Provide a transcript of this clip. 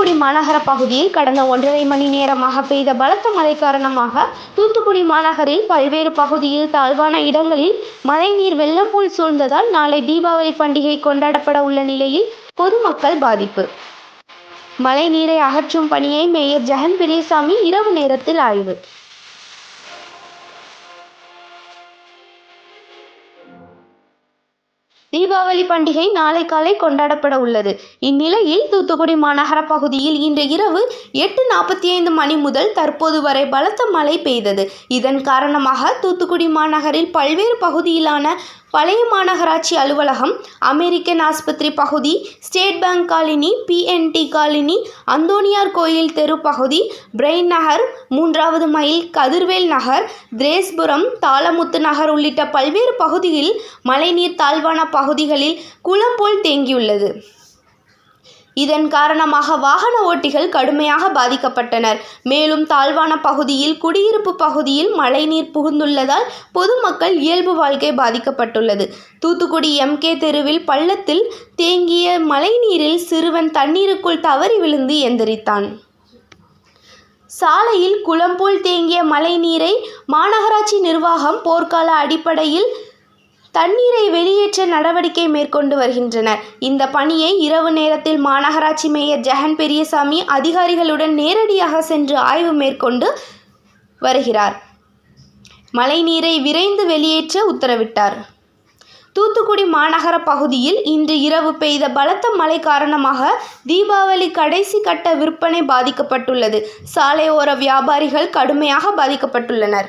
மாநகர பகுதியில் கடந்த ஒன்றரை மணி நேரமாக பெய்த பலத்த மழை காரணமாக தூத்துக்குடி மாநகரில் பல்வேறு பகுதியில் தாழ்வான இடங்களில் மழைநீர் வெள்ளம் போல் சூழ்ந்ததால் நாளை தீபாவளி பண்டிகை கொண்டாடப்பட உள்ள நிலையில் பொதுமக்கள் பாதிப்பு. மழை நீரை அகற்றும் பணியை மேயர் ஜெகன் பெரியசாமி இரவு நேரத்தில் ஆய்வு. தீபாவளி பண்டிகை நாளை காலை கொண்டாடப்பட உள்ளது. இந்நிலையில் தூத்துக்குடி மாநகர பகுதியில் இன்று இரவு எட்டு நாற்பத்தி ஐந்து மணி முதல் தற்போது வரை பலத்த மழை பெய்தது. இதன் காரணமாக தூத்துக்குடி மாநகரில் பல்வேறு பகுதியிலான பழைய மாநகராட்சி அலுவலகம் அமெரிக்கன் ஆஸ்பத்திரி பகுதி state bank colony PNT colony Anthoniyar கோயில் தெரு பகுதி பிரெயின் நகர் மூன்றாவது மைல் கதிர்வேல் நகர் திரேஸ்புரம் தாளமுத்து நகர் உள்ளிட்ட பல்வேறு பகுதியில் மழைநீர் தாழ்வான பகுதிகளில் குளம் போல் தேங்கியுள்ளது. இதன் காரணமாக வாகன ஓட்டிகள் கடுமையாக பாதிக்கப்பட்டனர். மேலும் தாழ்வான பகுதியில் குடியிருப்பு பகுதியில் மழைநீர் புகுந்துள்ளதால் பொதுமக்கள் இயல்பு வாழ்க்கை பாதிக்கப்பட்டுள்ளது. தூத்துக்குடி எம்கே தெருவில் பள்ளத்தில் தேங்கிய மழைநீரில் சிறுவன் தண்ணீருக்குள் தவறி விழுந்து எந்திரித்தான். சாலையில் குளம் போல் தேங்கிய மழைநீரை மாநகராட்சி நிர்வாகம் போர்க்கால அடிப்படையில் தண்ணீரை வெளியேற்ற நடவடிக்கை மேற்கொண்டு வருகின்றனர். இந்த பணியை இரவு நேரத்தில் மாநகராட்சி மேயர் ஜெகன் பெரியசாமி அதிகாரிகளுடன் நேரடியாக சென்று ஆய்வு மேற்கொண்டு வருகிறார். மழைநீரை விரைந்து வெளியேற்ற உத்தரவிட்டார். தூத்துக்குடி மாநகர பகுதியில் இன்று இரவு பெய்த பலத்த மழை காரணமாக தீபாவளி கடைசி கட்ட விற்பனை பாதிக்கப்பட்டுள்ளது. சாலையோர வியாபாரிகள் கடுமையாக பாதிக்கப்பட்டுள்ளனர்.